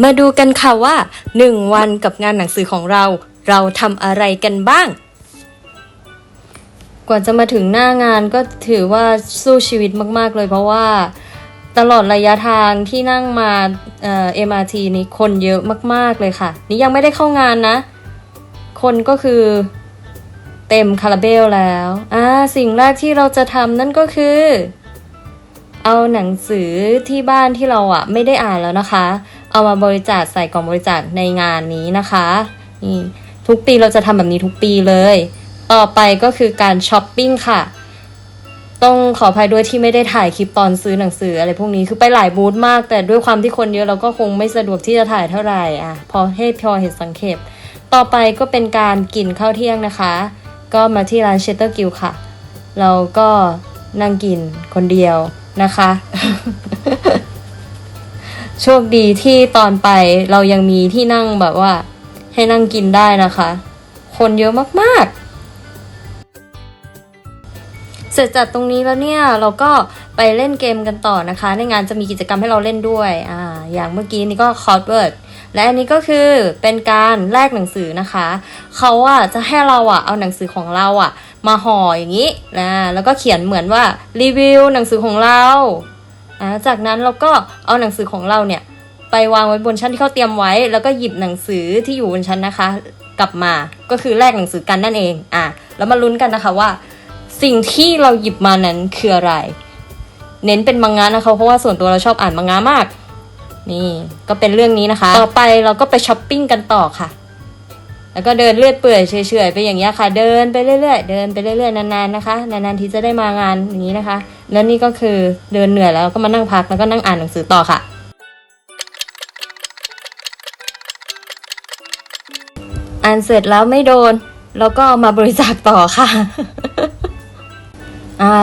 มาดูกันค่ะว่า 1 วันกับงานหนังสือของเรา เราทำอะไรกันบ้าง กว่าจะมาถึงหน้างานก็ถือว่าสู้ชีวิตมาก ๆ เลยเพราะว่าตลอดระยะทางที่นั่งมาเอ่อ MRT นี้คนเยอะมาก ๆ เลยค่ะ นี่ยังไม่ได้เข้างานนะ คนก็คือเต็มคาราเบลแล้วอ่าสิ่งแรกที่เราจะทำนั่นก็คือ เอาหนังสือที่บ้านที่เราอะไม่ได้อ่านแล้วนะคะ เอามาบริจาคใส่กล่องบริจาคในงานนี้นะคะนี่ทุกปีเราจะทำแบบนี้ทุกปีเลย ต่อไปก็คือการช้อปปิ้งค่ะ ต้องขออภัยด้วยที่ไม่ได้ถ่ายคลิปตอนซื้อหนังสืออะไรพวกนี้คือไปหลายบูธมาก แต่ด้วยความที่คนเยอะเราก็คงไม่สะดวกที่จะถ่ายเท่าไหร่อะพอให้พอเห็นสังเขปต่อไปก็เป็นการกินข้าวเที่ยงนะคะ ก็มาที่ร้านเชตเตอร์กิลค่ะ เราก็นั่งกินคนเดียวนะคะ โชคดีที่ตอนไปเรายังมีที่นั่งแบบว่า ให้นั่งกินได้นะคะ คนเยอะมากๆ เสร็จจากตรงนี้แล้วเนี่ยเราก็ไปเล่นเกมกันต่อนะคะ ในงานจะมีกิจกรรมให้เราเล่นด้วยอ่าอย่างเมื่อกี้นี่ก็คอร์ดเวิร์ดและอันนี้ก็คือเป็นการแลกหนังสือนะคะ เขาอะจะให้เราอะเอาหนังสือของเราอะ มาห่ออย่างนี้นะแล้วก็เขียนเหมือนว่ารีวิวหนังสือของเรา อ่าจากนั้นเราก็เอาหนังสือของเราเนี่ยไปวางไว้บนชั้นที่เขาเตรียมไว้ แล้วก็หยิบหนังสือที่อยู่บนชั้นนะคะ กลับมาก็คือแลกหนังสือกันนั่นเองอะแล้วมาลุ้นกันนะคะว่า สิ่งที่เราหยิบมานั้นคืออะไร เน้นเป็นมังงะนะคะเพราะว่าส่วนตัวเราชอบอ่านมังงะมาก นี่ก็เป็นเรื่องนี้นะคะ ต่อไปเราก็ไปช้อปปิ้งกันต่อค่ะ แล้วก็เดินเลือดเปื่อยเฉยๆไปอย่างเงี้ยค่ะ เดินไปเรื่อยๆเดินไปเรื่อยๆนานๆนะคะนานๆทีจะได้มางานอย่างนี้นะคะ แล้วนี่ก็คือเดินเหนื่อยแล้วก็มานั่งพักแล้วก็นั่งอ่านหนังสือต่อค่ะ อ่านเสร็จแล้วไม่โดน แล้วก็มาบริจาคต่อค่ะ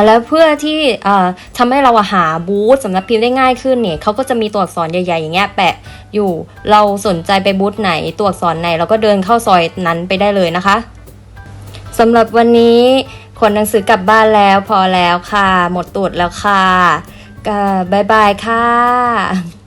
แล้วเพื่อที่อ่าทำให้เราหาบูธสำนักพิมพ์ได้ง่ายขึ้นเนี่ยเขาก็จะมีตัวอักษรใหญ่ๆอย่างเงี้ยแปะอยู่เราสนใจไปบูธไหนตัวอักษรไหน เราก็เดินเข้าซอยนั้นไปได้เลยนะคะสำหรับวันนี้ขนหนังสือกลับบ้านแล้วพอแล้วค่ะ หมดตูดแล้วค่ะบายบายค่ะ